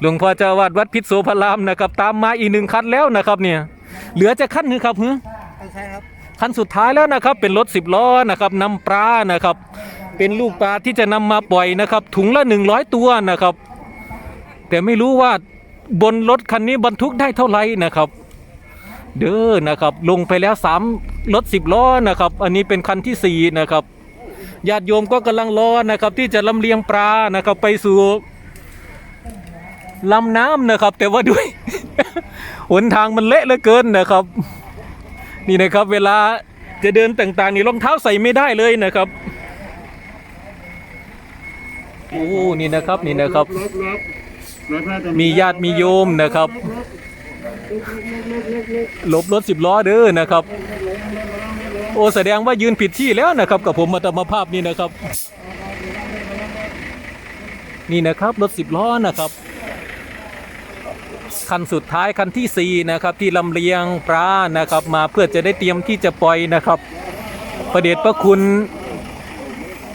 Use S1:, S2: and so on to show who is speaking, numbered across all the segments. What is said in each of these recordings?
S1: หลวงพ่อเจ้าอาวาดวัดพิษโสพารามนะครับตามมาอีกหนึ่งคันแล้วนะครับเนี่ยเหลือจะคันหนึงครับฮึ
S2: ไม่ใช่ครับ
S1: คันสุดท้ายแล้วนะครับเป็นรถสิบล้อนะครับนำปลานะครับ เป็นลูกปลาที่จะนำมาปล่อยนะครับ ถุงละ 100 ตัวนะครับ แต่ไม่รู้ว่าบนรถคันนี้บรรทุกได้เท่าไหร่นะครับ เด้อนะครับ ลงไปแล้วสามรถสิบล้อนะครับ อันนี้เป็นคันที่สี่นะครับญาติโยมก็กำลังรอนะครับ ที่จะลำเลียงปลานะครับ ไปสู่ ลำน้ำนะครับ แต่ว่าด้วยหนทางมันเละเหลือเกินนะครับ นี่นะครับเวลาจะเดินต่างๆนี่รองเท้าใส่ไม่ได้เลยนะครับโอ้นี่นะครับนี่นะครับ มีญาติมีโยมนะครับหลบรถสิบล้อเด้อนะครับ โอ้แสดงว่ายืนผิดที่แล้วนะครับกับผมมาตมาภาพนี่นะครับ นี่นะครับรถสิบล้อนะครับ คันสุดท้ายคันที่สี่นะครับ ที่ลำเลียงปลานะครับ มาเพื่อจะได้เตรียมที่จะปล่อยนะครับประเดชพระคุณ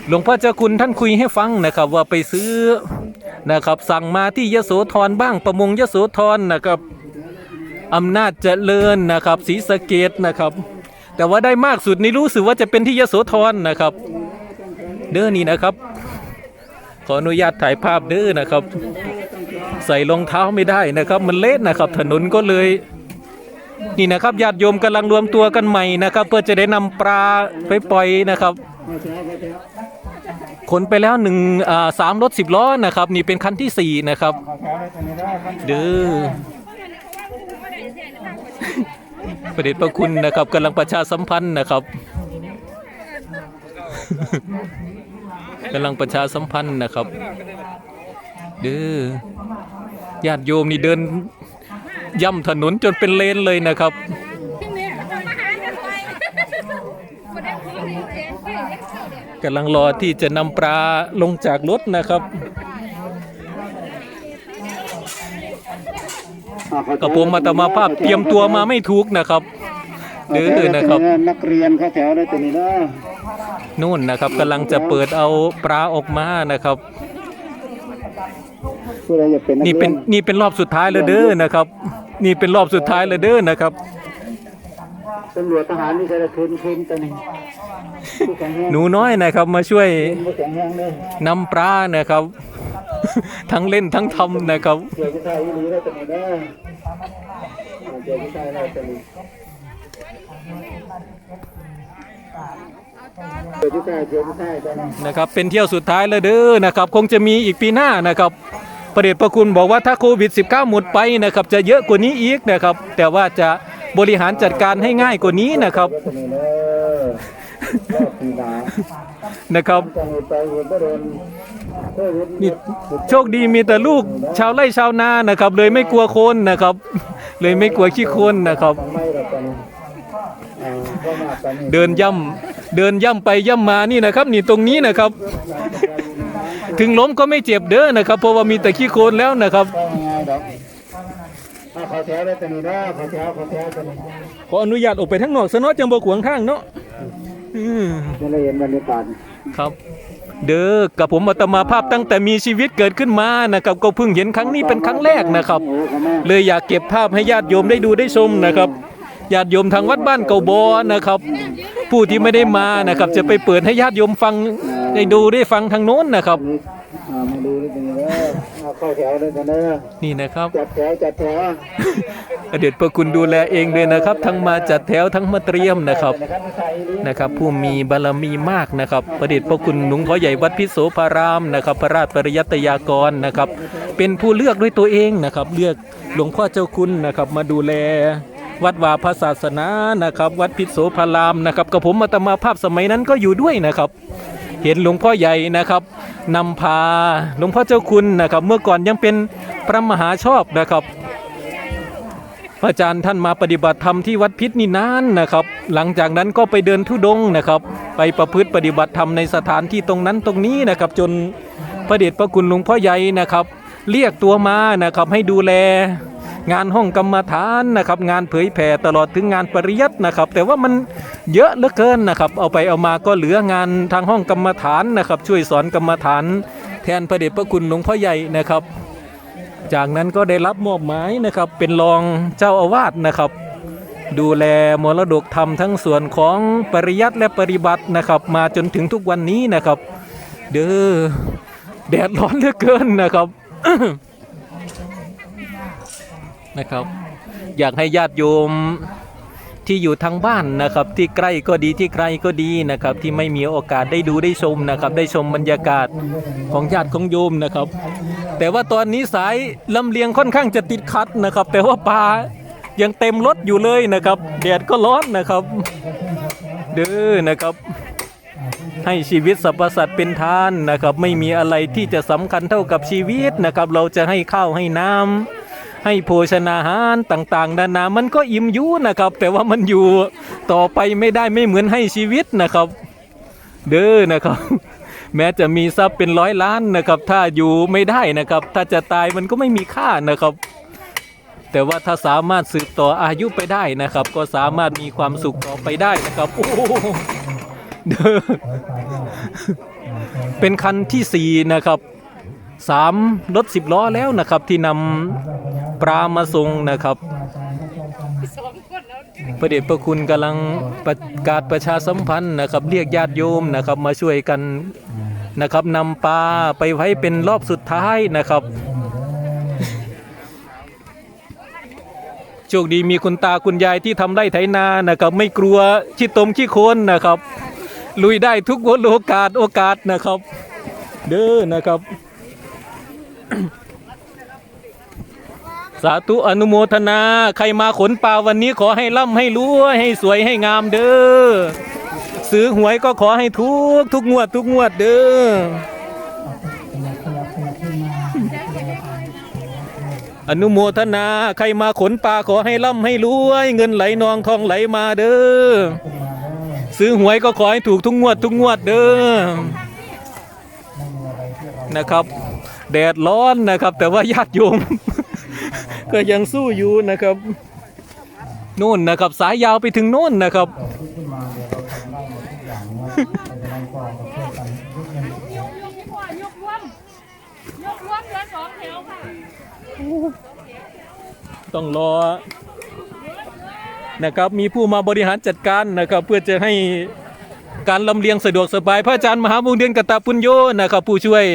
S1: หลวงพ่อเจ้าคุณท่านคุยให้ฟังนะครับ ว่าไปซื้อนะครับ สั่งมาที่ยโสธรบ้างประมงยโสธรนะครับอำนาจเจริญนะครับศรีสะเกดนะครับ แต่ว่าได้มากสุดนี่รู้สึกว่าจะเป็นที่ยโสธรนะครับ เด้อนี่นะครับ ขออนุญาตถ่ายภาพเด้อนะครับ ใส่รองเท้าไม่ได้นะครับ มันเละนะครับ ถนนก็เลย นี่นะครับญาติโยมกำลังรวมตัวกันใหม่นะครับ เพื่อจะได้นำปลาไปปล่อยนะครับขนไปแล้วหนึ่งอ่าสามรถสิบล้อนะครับ นี่เป็นคันที่สี่นะครับเด้อประเดชพระคุณนะครับกำลังประชาสัมพันธ์นะครับ กำลังประชาสัมพันธ์นะครับ เด้อญาติโยมนี่เดิน ย่ำถนนจนเป็นเลนเลยนะครับ กำลังรอที่จะนำปลาลงจากรถนะครับกระผมมาตมาภาพเตรียมตัวมาไม่ถูกนะครับเดื้อนะครับ
S2: นักเรียนเข้าแถวได้ตัวนี้นะ
S1: นู่นนะครับกำลังจะเปิดเอาปลาออกมานะครับ
S2: ผู้ใดจะเป็นก
S1: นี่เป็นนี่เป็นรอบสุดท้ายแล้วเด้อนะครับ นี่เป็นรอบสุดท้ายแล้วเด้อนะครับ
S2: ตำรวจทหารนี่ใช้ได้คืนคืนตัวนี้ผู้แข็งแรง
S1: หนูน้อยนะครับมาช่วย
S2: ผู้แข็งแรงเลย
S1: นำปลานะครับ ทั้งเล่นทั้งทำนะครับ
S2: เกี่ยวกับชายอีหลีได้ตัวนี้นะเกี่ยวกับชายได้ตัวนี้เกี่ยวกับชายเกี่ยวกับชายตัวนี้
S1: นะครับเป็นเที่ยวสุดท้ายแล้วเด้อนะครับ คงจะมีอีกปีหน้านะครับประเดชพระคุณบอกว่าถ้าโควิด -19 หมดไปนะครับจะเยอะกว่านี้อีกนะครับ แต่ว่าจะบริหารจัดการให้ง่ายกว่านี้นะครับ
S2: นะ
S1: ครับ
S2: นี่โช
S1: คดีมีแต่ลูกชาวไร่ชาวนานะครับ เลยไม่กลัวคนนะครับ เลยไม่กลัวขี้คนนะครับ เดินย่ำเดินย่ำไปย่ำมานี่นะครับ นี่ตรงนี้นะครับ ถึงล้มก็ไม่เจ็บเด้อนะครับ เพราะว่ามีแต่ขี้โคลนแล้วนะครับ
S2: ก็ง่ายดอกถ้าเขาแถวได้ตัวนี้นะเขาแถวเขาแถวตัวนี้
S1: ขออนุญาตออกไปทั้งนอกซะเนาะจังบ่ขวางทางเนาะอืม
S2: จะได้เห็นบรรยากาศ
S1: ครับ เด้อกับผมอาตมาภาพตั้งแต่มีชีวิตเกิดขึ้นมานะครับ ก็เพิ่งเห็นครั้งนี้เป็นครั้งแรกนะครับ
S2: โอ้เขาแม่
S1: เลยอยากเก็บภาพให้ญาติโยมได้ดูได้ชมนะครับ ญาติโยมทางวัดบ้านเก่าบอนะครับ ผู้ที่ไม่ได้มานะครับ จะไปเปิดให้ญาติโยมฟังได้ดูได้ฟังทางโน้นนะครับ
S2: นี่อ่ามาดูได้ตัวนี้นะเข้าแถวได้ตัวนี้
S1: นี่นะครับ
S2: จัดแถวจัดแถว
S1: อเดชพระคุณดูแลเองเลยนะครับ ทั้งมาจัดแถวทั้งมาเตรียมนะครับ
S2: นะครับ ผู้
S1: มีบารมีมากนะครับประเดชพระคุณหลวงพ่อใหญ่วัดพิโสภารามนะครับ พระราชปริยัตยากรนะครับ เป็นผู้เลือกด้วยตัวเองนะครับ เลือกหลวงพ่อเจ้าคุณนะครับ มาดูแล วัดวาพระศาสนานะครับ วัดพิโสภารามนะครับกับผมมาตมาภาพสมัยนั้นก็อยู่ด้วยนะครับ เห็นหลวงพ่อใหญ่นะครับนำพาหลวงพ่อเจ้าคุณนะครับ เมื่อก่อนยังเป็นพระมหาชอบนะครับพระอาจารย์ท่านมาปฏิบัติธรรมที่วัดพิษนี่นานนะครับ หลังจากนั้นก็ไปเดินทุดงนะครับ ไปประพฤติปฏิบัติธรรมในสถานที่ตรงนั้นตรงนี้นะครับ จนพระเดชพระคุณหลวงพ่อใหญ่นะครับ เรียกตัวมานะครับให้ดูแล งานห้องกรรมฐานนะครับ งานเผยแผ่ตลอดถึงงานปริยัตินะครับ แต่ว่ามันเยอะเหลือเกินนะครับ เอาไปเอามาก็เหลืองานทางห้องกรรมฐานนะครับ ช่วยสอนกรรมฐาน แทนพระเดชพระคุณหลวงพ่อใหญ่นะครับ จากนั้นก็ได้รับมอบหมายนะครับ เป็นรองเจ้าอาวาสนะครับ ดูแลมรดกธรรมทั้งส่วนของปริยัติและปฏิบัตินะครับ มาจนถึงทุกวันนี้นะครับ เด้อแดดร้อนเหลือเกินนะครับ นะครับ อยากให้ญาติโยมที่อยู่ทางบ้านนะครับ ที่ใกล้ก็ดีที่ไกลก็ดีนะครับ ที่ไม่มีโอกาสได้ดูได้ชมนะครับ ได้ชมบรรยากาศของญาติของโยมนะครับ แต่ว่าตอนนี้สายลำเลียงค่อนข้างจะติดขัดนะครับ แต่ว่าปลายังเต็มรถอยู่เลยนะครับแดดก็ร้อนนะครับ เด้อนะครับให้ชีวิตสรรพสัตว์เป็นทานนะครับ ไม่มีอะไรที่จะสำคัญเท่ากับชีวิตนะครับ เราจะให้ข้าวให้น้ำ ให้โภชนาหารต่างๆ นานามันก็อิ่มอยุนะครับ แต่ว่ามันอยู่ต่อไปไม่ได้ไม่เหมือนให้ชีวิตนะครับ เด้อนะครับ แม้จะมีทรัพย์เป็นร้อยล้านนะครับ ถ้าอยู่ไม่ได้นะครับ ถ้าจะตายมันก็ไม่มีค่านะครับ แต่ว่าถ้าสามารถสืบต่ออายุไปได้นะครับ ก็สามารถมีความสุขต่อไปได้นะครับโอ้เด้อเป็นคันที่สี่นะครับ สามรถสิบล้อแล้วนะครับ ที่นำปลามาส่งนะครับพระเดชพระคุณกำลังประกาศประชาสัมพันธ์นะครับ เรียกญาติโยมนะครับ มาช่วยกันนะครับนำปลาไปไว้เป็นรอบสุดท้ายนะครับโชคดีมีคุณตาคุณยายที่ทำไร่ไถนานะครับ ไม่กลัวขี้ตมขี้โคนนะครับ ลุยได้ทุกโอกาสโอกาสนะครับ เด้อนะครับ สาธุอนุโมทนา ใครมาขนปลาวันนี้ขอให้ร่ำให้รวยให้สวยให้งามเด้อซื้อหวยก็ขอให้ทุกทุกงวดทุกงวดเด้ออนุโมทนา ใครมาขนปลาขอให้ร่ำให้รวย เงินไหลนองทองไหลมาเด้อซื้อหวยก็ขอให้ถูกทุกงวดทุกงวดเด้อนะครับ แดดร้อนนะครับ แต่ว่าญาติโยม ก็ยังสู้อยู่นะครับนู่นนะครับ สายยาวไปถึงโน่นนะครับต้องรอนะครับมีผู้มาบริหารจัดการนะครับ เพื่อจะให้ การลำเลียงสะดวกสบายพระอาจารย์มหาวงเดือนกตปุญโยนะครับผู้ช่วย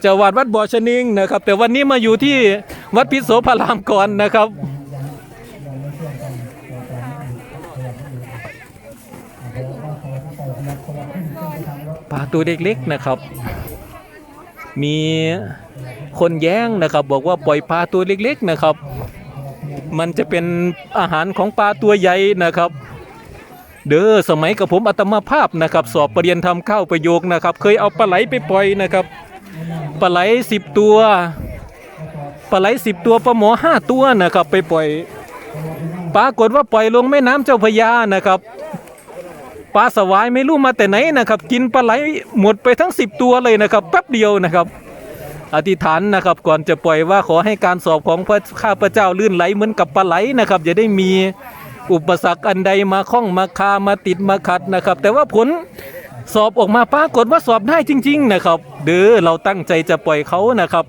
S1: เจ้าวาดวัดบ่อชนิงนะครับ แต่วันนี้มาอยู่ที่วัดพิโสพารามก่อนนะครับปลาตัวเล็กๆนะครับ มีคนแย้งนะครับ บอกว่าปล่อยปลาตัวเล็กๆนะครับ มันจะเป็นอาหารของปลาตัวใหญ่นะครับ เด้อสมัยกับผมอัตมาภาพนะครับ สอบปรริญญาธรรมเข้าประโยคนะครับ เคยเอาปลาไหลไปปล่อยนะครับปลาไหลสิบตัวปลาไหลสิบตัวปลาหมอห้าตัวนะครับ ไปปล่อยปรากฏว่าปล่อยลงแม่น้ำเจ้าพยานะครับปลาสวายไม่รู้มาแต่ไหนนะครับ กินปลาไหลหมดไปทั้ง10ตัวเลยนะครับแป๊บเดียวนะครับอธิษฐานนะครับก่อนจะปล่อยว่าขอให้การสอบของพระข้าพระเจ้าลื่นไหลเหมือนกับปลาไหลนะครับอย่าได้มี อุปสรรคอันใดมาข้องมาคามาติดมาขัดนะครับ แต่ว่าผลสอบออกมาปรากฏว่าสอบได้จริง ๆ นะครับ เด้อเราตั้งใจจะปล่อยเขานะครับ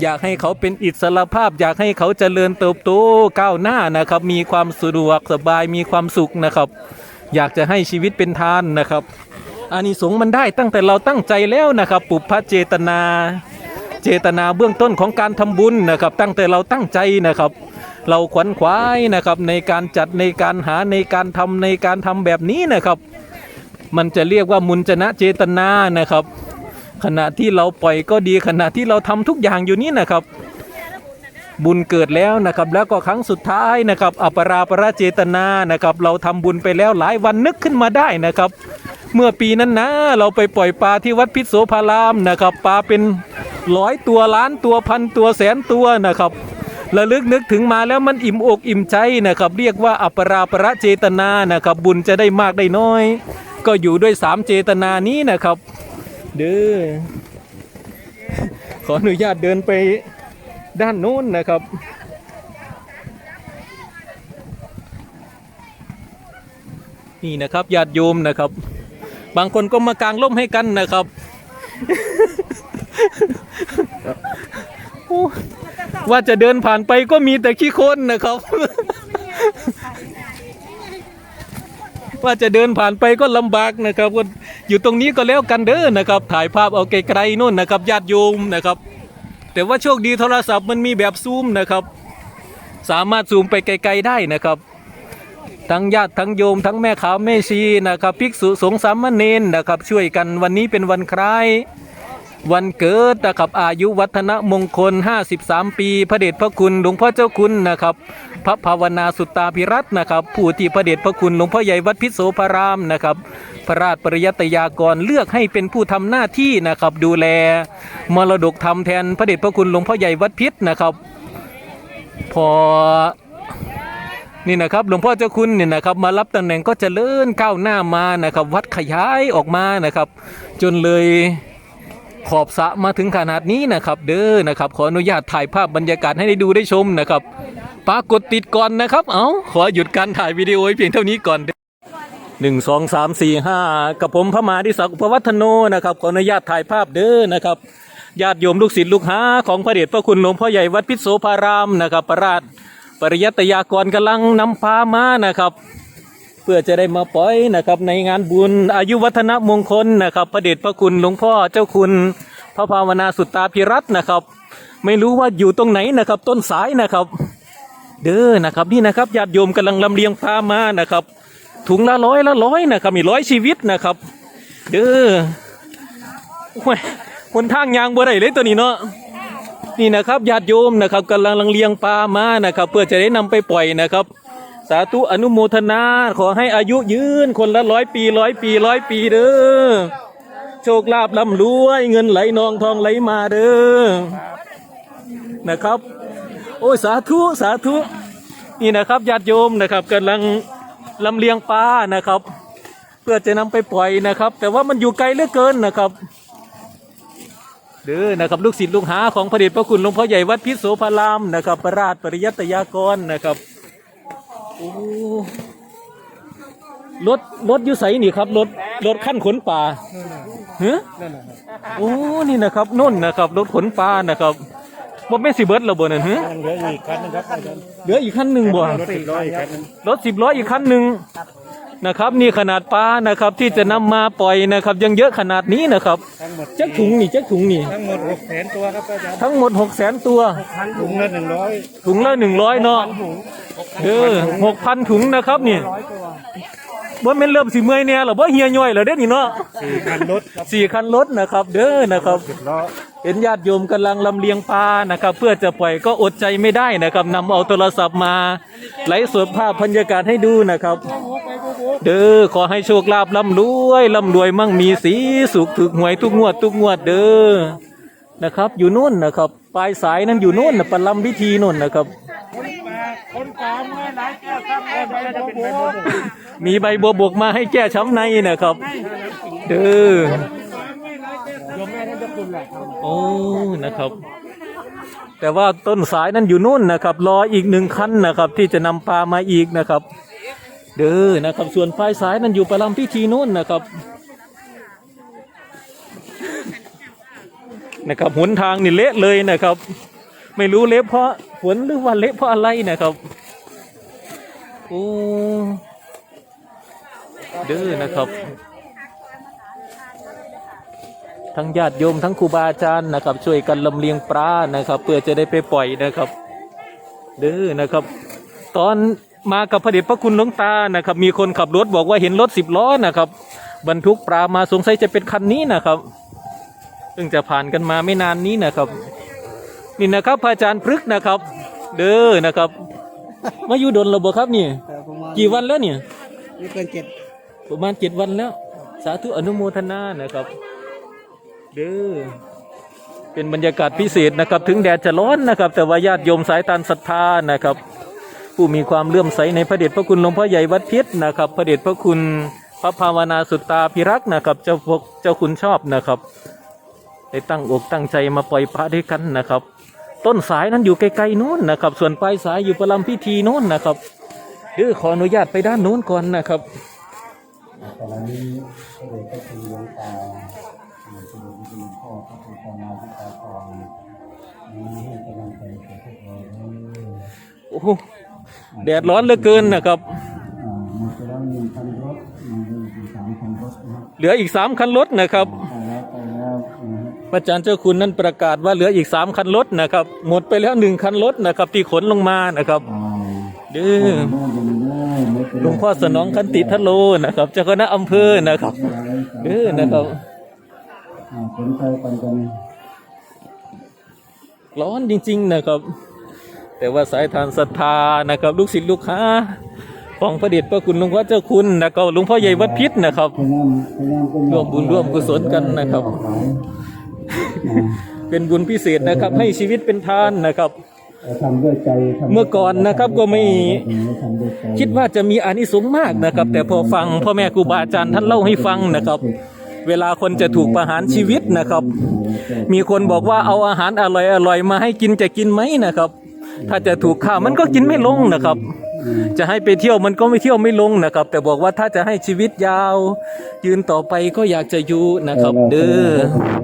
S1: อยากให้เขาเป็นอิสระภาพ อยากให้เขาเจริญเติบโตก้าวหน้านะครับ มีความสะดวกสบายมีความสุขนะครับ อยากจะให้ชีวิตเป็นทานนะครับอานิสงส์มันได้ตั้งแต่เราตั้งใจแล้วนะครับปุพพเจตนา เจตนาเบื้องต้นของการทำบุญนะครับ ตั้งแต่เราตั้งใจนะครับ เราขวนขวายนะครับในการจัดในการหาในการทำในการทำแบบนี้นะครับ มันจะเรียกว่ามุนจนะเจตนานะครับ ขณะที่เราปล่อยก็ดีขณะที่เราทำทุกอย่างอยู่นี้นะครับ บุญเกิดแล้วนะครับ แล้วก็ครั้งสุดท้ายนะครับอปราปราเจตนานะครับ เราทำบุญไปแล้วหลายวันนึกขึ้นมาได้นะครับ เมื่อปีนั้นนะเราไปปล่อยปลาที่วัดพิษโสภารามนะครับปลาเป็นร้อยตัวล้านตัวพันตัวแสนตัวนะครับ ระลึกนึกถึงมาแล้วมันอิ่มอกอิ่มใจนะครับ เรียกว่าอัปราปราเจตนานะครับ บุญจะได้มากได้น้อย ก็อยู่ด้วยสามเจตนานี้นะครับ เด้อขออนุญาตเดินไปด้านโน้นนะครับนี่นะครับญาติโยมนะครับ บางคนก็มากางร่มให้กันนะครับ ว่าจะเดินผ่านไปก็มีแต่ขี้คนนะครับ ว่าจะเดินผ่านไปก็ลำบากนะครับก็อยู่ตรงนี้ก็แล้วกันเด้อนะครับ ถ่ายภาพเอาไกลๆนู่นนะครับญาติโยมนะครับ แต่ว่าโชคดีโทรศัพท์มันมีแบบซูมนะครับ สามารถซูมไปไกลๆได้นะครับ ทั้งญาติทั้งโยม ทั้งแม่ขาวแม่ชีนะครับ ภิกษุสงฆ์สามเณรนะครับ ช่วยกันวันนี้เป็นวันคล้าย วันเกิดนะครับอายุวัฒนมงคล 53 ปี พระเดชพระคุณหลวงพ่อเจ้าคุณนะครับ พระภาวนาสุตตาภิรัตนะครับ ผู้ที่พระเดชพระคุณหลวงพ่อใหญ่วัดพิโสพารามนะครับ พระราชปริยัตยากรเลือกให้เป็นผู้ทำหน้าที่นะครับดูแล มรดกธรรมแทนพระเดชพระคุณหลวงพ่อใหญ่วัดพิษนะครับ พอนี่นะครับหลวงพ่อเจ้าคุณเนี่ยนะครับมารับตำแหน่งก็เจะเลื่อนก้าวหน้ามานะครับ วัดขยายออกมานะครับ จนเลย ขอบสระมาถึงขนาดนี้นะครับ เด้อนะครับ ขออนุญาตถ่ายภาพบรรยากาศให้ได้ดูได้ชมนะครับปรากฏติดก่อนนะครับ เอาขอหยุดการถ่ายวิดีโอเพียงเท่านี้ก่อนหนึ่งสองสามสี่ห้ากับผมพระมหาดิศักดิ์อุปวัฒโนนะครับขออนุญาตถ่ายภาพเด้อนะครับญาติโยมลูกศิษย์ลูกหาของพระเดชพระคุณหลวงพ่อใหญ่วัดพิษโสภารามนะครับ ประราชปริยัตยากรกำลังนำพามานะครับ พื่อจะได้มาปล่อยนะครับ ในงานบุญอายุวัฒนมงคลนะครับ พระเดชพระคุณหลวงพ่อเจ้าคุณพระภาวนาสุตตาพิรัตนะครับ ไม่รู้ว่าอยู่ตรงไหนนะครับ ต้นสายนะครับ เด้อนะครับนี่นะครับญาติโยมกำลังลำเลียงพามานะครับ ถุงละร้อยละร้อยนะครับมีร้อยชีวิตนะครับ เด้อโอ้ยคนทางยางบ่ได้เลยตัวนี้เนาะนี่นะครับญาติโยมนะครับกำลังเลียงปลามานะครับ เพื่อจะได้นำไปปล่อยนะครับ สาธุอนุโมทนา ขอให้อายุยืนคนละร้อยปีร้อยปีร้อยปีเด้อโชคลาภร่ำรวยเงินไหลนองทองไหลมาเด้อนะครับ โอ้ยสาธุสาธุนี่นะครับญาติโยมนะครับกำลังลำเลียงปลานะครับ เพื่อจะนำไปปล่อยนะครับ แต่ว่ามันอยู่ไกลเหลือเกินนะครับเด้อนะครับลูกศิษย์ลูกหาของพระเดชพระคุณหลวงพ่อใหญ่วัดพิษโสภารามนะครับพระราชปริยัตยากรนะครับ รถรถอยุไสนี่ครับรถรถขั้นขนป่าเฮ้โอ้นี่นะครับนุ่นนะครับรถขนปลานะครับบ่แม่นสิเบิดแล้วบ่นั่นฮะ
S2: เหลืออีกคันนึงครับ
S1: เหลืออีกคันหนึ่งบ่
S2: รถสิบร้อยคันนึง
S1: รถสิบล้ออีกคันหนึ่ง นะครับนี่ขนาดปลานะครับที่จะนำมาปล่อยนะครับ ยังเยอะขนาดนี้นะครับ
S2: ทั้งหมด
S1: จักถุงนี่จักถุงนี่
S2: ทั้งหมดหกแสนตัวครับอาจารย์
S1: ทั้งหมดหกแสนตัว
S2: ถุงละหนึ่งร้อย
S1: ถุงละหนึ่งร้อยเนาะเออหกพันถุงนะครับนี่ว่าเป็นเริ่มสิเมื่อยเนี่ยหรอว่าเฮียย่อยเหรอเด้นี่เนาะ
S2: สี่คันรถครับ
S1: สี่คันรถนะครับ เด้อนะครับ
S2: สิบล้อ
S1: เห็นญาติโยมกำลังลำเลียงปลานะครับ เพื่อจะปล่อยก็อดใจไม่ได้นะครับนำเอาโทรศัพท์มาไลฟ์สดภาพบรรยากาศให้ดูนะครับ เด้อขอให้โชคลาภร่ำรวยร่ำรวยมั่งมีสีสุขถึกหวยทุกงวดทุกงวดเด้อนะครับ อยู่นู่นนะครับปลายสายนั้นอยู่นู่นนะประลำพิธีนู่นนะครับ
S2: คนตามเมื่อไหร่แก้วซ้ำเมื่อไหร่จะเป็นใบโบก
S1: มีใบบัวบกมาให้แก้ช้ำในนะครับ เด้อ
S2: โยมแม่ท่านจ้าคุณแหละ
S1: โอ้นะครับ แต่ว่าต้นสายนั้นอยู่นู่นนะครับ รออีกหนึ่งคันนะครับ ที่จะนำปลามาอีกนะครับ เด้อนะครับ ส่วนปลายสายนั้นอยู่ประลำพิธีนู่นนะครับนะครับหนทางนี่เละเลยนะครับ ไม่รู้เละเพราะฝนหรือว่าเละเพราะอะไรนะครับโอ้เด้อนะครับ ทั้งญาติโยมทั้งครูบาอาจารย์นะครับ ช่วยกันลำเลียงปลานะครับ เพื่อจะได้ไปปล่อยนะครับ เด้อนะครับ ตอน มากับพระเดชพระคุณหลวงตานะครับ มีคนขับรถบอกว่าเห็นรถสิบล้อนะครับ บรรทุกปลามาสงสัยจะเป็นคันนี้นะครับซึ่งจะผ่านกันมาไม่นานนี้นะครับ นี่นะครับพระอาจารย์พฤกษ์นะครับ เด้อนะครับ มาอยู่ดนระบบครับนี่ กี่วันแล้วเนี่ย
S2: นี่เกินเจ็ด
S1: ประมาณเจ็ดวันแล้ว สาธุอนุโมทนานะครับ เด้อเป็นบรรยากาศพิเศษนะครับ ถึงแดดจะร้อนนะครับ แต่ว่าญาติโยมสายตานศรัทธานะครับ ผู้มีความเลื่อมใสในพระเดชพระคุณหลวงพ่อใหญ่วัดเพชรนะครับ พระเดชพระคุณพระภาวนาสุตตาพิรักษ์นะครับ เจ้าพวกเจ้าคุณชอบนะครับได้ตั้งอกตั้งใจมาปล่อยพระด้วยกันนะครับ ต้นสายนั้นอยู่ไกลๆนู้นนะครับ ส่วนปลายสายอยู่ประลำพิธีนู้นนะครับเด้อขออนุญาตไปด้านนู้นก่อนนะครับ
S3: แต่ละนี้ก็เลยก็คือหลวงตาหลวงปู่หลวงพ่อพระพุทธนาพิตาพรให้กำลังใจแก่พวกเราด้วย
S1: โอ้โห แดดร้อนเหลือเกินนะครับ
S3: อ่ามีไปแล้วหนึ่งคันรถมีอยู่สามคันรถนะครับ
S1: เหลืออีกสามคันรถนะครับ
S3: ไปแล้วไปแล้วนะฮะ
S1: พระอาจารย์เจ้าคุณนั้นประกาศว่าเหลืออีกสามคันรถนะครับ หมดไปแล้วหนึ่งคันรถนะครับ ที่ขนลงมานะครับ
S3: อ่า
S1: เด้อ
S3: โน่นยังไม่ได้ไม่เป็นไร
S1: หลวงพ่อสนองคันติทะโลนะครับ เจ้าคณะอำเภอนะครับเด้อนะครับ
S3: อ่าสนใจปันกัน
S1: ร้อนจริง ๆ นะครับ แต่ว่าสายทานศรัทธานะครับลูกศิษย์ลูกค้าของพระเดชพระคุณหลวงพ่อเจ้าคุณนะครับหลวงพ่อใหญ่วัดพิษนะครับร่วมบุญร่วมกุศลกันนะครับ เป็นบุญพิเศษนะครับ ให้ชีวิตเป็นทานนะครับเมื่อก่อนนะครับก็ไม่คิดว่าจะมีอานิสงส์มากนะครับ แต่พอฟังพ่อแม่ครูบาอาจารย์ท่านเล่าให้ฟังนะครับ เวลาคนจะถูกประหารชีวิตนะครับ มีคนบอกว่าเอาอาหารอร่อยอร่อยๆมาให้กินจะกินไหมนะครับ ถ้าจะถูกฆ่ามันก็กินไม่ลงนะครับ จะให้ไปเที่ยวมันก็ไม่เที่ยวไม่ลงนะครับ แต่บอกว่าถ้าจะให้ชีวิตยาว ยืนต่อไปก็อยากจะอยู่นะครับ เด้อ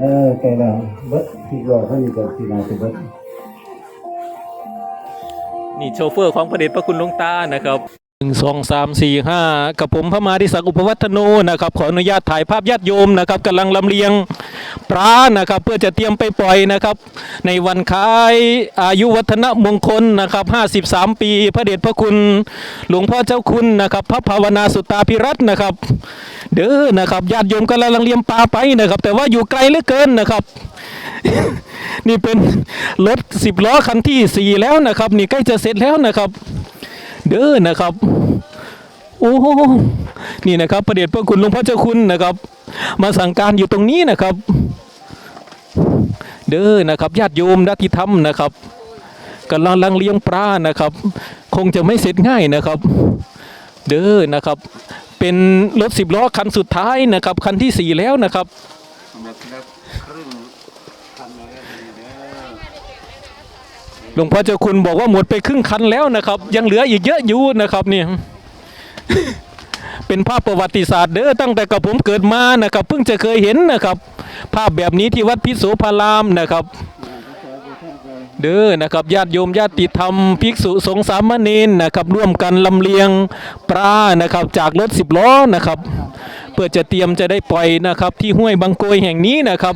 S3: เออแต่ละเบิดที่รอเขาอยู่กับที่นาจะเบิด
S1: นี่โชเฟอร์ของพระเดชพระคุณหลวงตานะครับหนึ่งสองสามสี่ห้ากับผมพระมาดิศักดิ์อุปวัฒโนนะครับ ขออนุญาตถ่ายภาพญาติโยมนะครับกำลังลำเลียง ปลานะครับ เพื่อจะเตรียมไปปล่อยนะครับ ในวันคล้ายอายุวัฒนมงคลนะครับ 53 ปี พระเดชพระคุณ หลวงพ่อเจ้าคุณนะครับ พระภาวนาสุตตาพิรัตน์นะครับ เด้อนะครับญาติโยมกำลังเลียงปลาไปนะครับ แต่ว่าอยู่ไกลเหลือเกินนะครับ นี่เป็นรถสิบล้อคันที่สี่แล้วนะครับ นี่ใกล้จะเสร็จแล้วนะครับ เด้อนะครับ โอ้โหนี่นะครับประเดชพระคุณหลวงพ่อเจ้าคุณนะครับ มาสั่งการอยู่ตรงนี้นะครับ เด้อนะครับญาติโยมญาติธรรมนะครับกำลังลังเลี้ยงปลานะครับ คงจะไม่เสร็จง่ายนะครับ เด้อนะครับ เป็นรถสิบล้อคันสุดท้ายนะครับ คันที่สี่แล้วนะครับหลวงพ่อเจ้าคุณบอกว่าหมดไปครึ่งคันแล้วนะครับ ยังเหลืออีกเยอะอยู่นะครับเนี่ย เป็นภาพประวัติศาสตร์เด้อตั้งแต่กับผมเกิดมานะครับ เพิ่งจะเคยเห็นนะครับ ภาพแบบนี้ที่วัดพิโสพารามนะครับ เด้อนะครับญาติโยมญาติธรรมภิกษุสงฆ์สามเณรนะครับร่วมกันลำเลียงปลานะครับ จากรถสิบล้อนะครับเพื่อจะเตรียมจะได้ปล่อยนะครับ ที่ห้วยบางโกยแห่งนี้นะครับ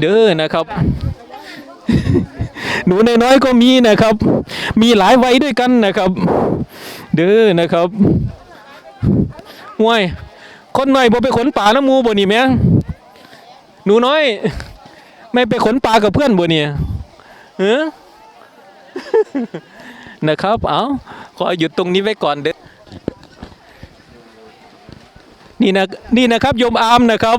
S1: เด้อนะครับ หนูน้อยๆก็มีนะครับ มีหลายวัยด้วยกันนะครับ เด้อนะครับห่วย คนหน่อยบ่ไปขนป่าน้ำหมูบ่นี่แม่หนูน้อย ไม่ไปขนปลากับเพื่อนบ่เนี่ยเออนะครับ เอาขอหยุดตรงนี้ไว้ก่อนเด้อนี่นะนี่นะครับโยมอามนะครับ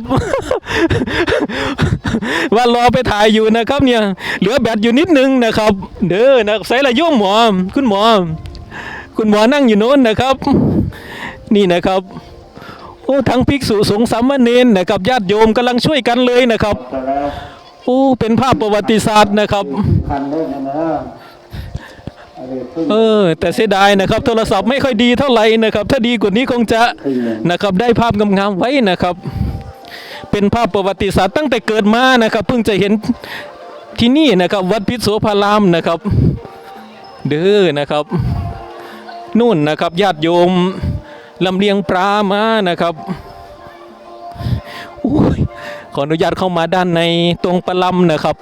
S1: ว่ารอไปถ่ายอยู่นะครับเนี่ย เหลือแบตอยู่นิดนึงนะครับ เด้อนะใส่ละโยมหมอ คุณหมอ คุณหมอนั่งอยู่โน้นนะครับ นี่นะครับ โอ้ทั้งภิกษุสงฆ์สามเณรนะครับญาติโยมกำลังช่วยกันเลยนะครับโอ้เป็นภาพประวัติศาสตร์นะครับเออแต่เสียดายนะครับ โทรศัพท์ไม่ค่อยดีเท่าไหร่นะครับ ถ้าดีกว่านี้คงจะนะครับได้ภาพงามๆไว้นะครับ เป็นภาพประวัติศาสตร์ตั้งแต่เกิดมานะครับ เพิ่งจะเห็นที่นี่นะครับ วัดพิษโสภารามนะครับ เด้อนะครับ นู่นนะครับญาติโยมลำเลียงปลามานะครับอขออนุญาตเข้ามาด้านในตรงปลำนะครับ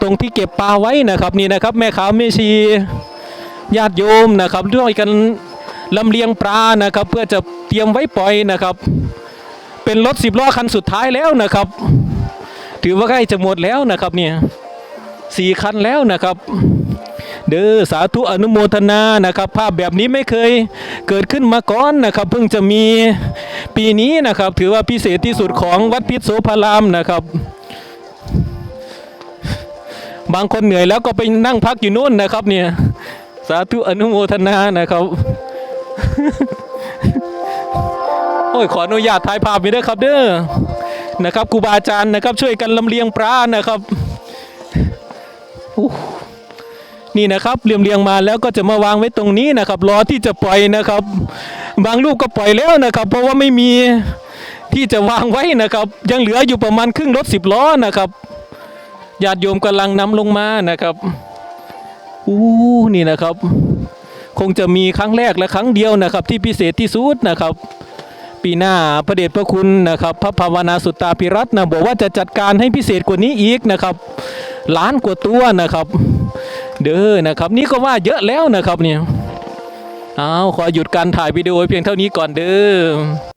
S1: ตรงที่เก็บปลาไว้นะครับนี่นะครับ แม่ขาวแม่ชีญาติโยมนะครับด้วยกันลำเลียงปลานะครับ เพื่อจะเตรียมไว้ปล่อยนะครับ เป็นรถสิบล้อคันสุดท้ายแล้วนะครับ ถือว่าใกล้จะหมดแล้วนะครับเนี่ยสี่คันแล้วนะครับ เด้อสาธุอนุโมทนานะครับ ภาพแบบนี้ไม่เคยเกิดขึ้นมาก่อนนะครับ เพิ่งจะมีปีนี้นะครับ ถือว่าพิเศษที่สุดของวัดพิษโสภารามนะครับ บางคนเหนื่อยแล้วก็ไปนั่งพักอยู่นู่นนะครับเนี่ยสาธุอนุโมทนานะครับ โอ้ยขออนุญาตถ่ายภาพมีด้วยครับ เด้อนะครับครูบาอาจารย์นะครับ ช่วยกันลำเลียงปลานะครับ นี่นะครับเรียมเรียงมาแล้วก็จะมาวางไว้ตรงนี้นะครับรอที่จะปล่อยนะครับ บางลูกก็ปล่อยแล้วนะครับ เพราะว่าไม่มีที่จะวางไว้นะครับ ยังเหลืออยู่ประมาณครึ่งรถสิบล้อนะครับญาติโยมกำลังนำลงมานะครับอู้นี่นะครับ คงจะมีครั้งแรกและครั้งเดียวนะครับ ที่พิเศษที่สุดนะครับ ปีหน้าพระเดชพระคุณนะครับ พระภาวนาสุตตาภิรัตน์นะบอกว่าจะจัดการให้พิเศษกว่านี้อีกนะครับล้านกว่าตัวนะครับ เด้อนะครับ นี่ก็ว่าเยอะแล้วนะครับเนี่ยเอาขอหยุดการถ่ายวิดีโอเพียงเท่านี้ก่อนเด้อ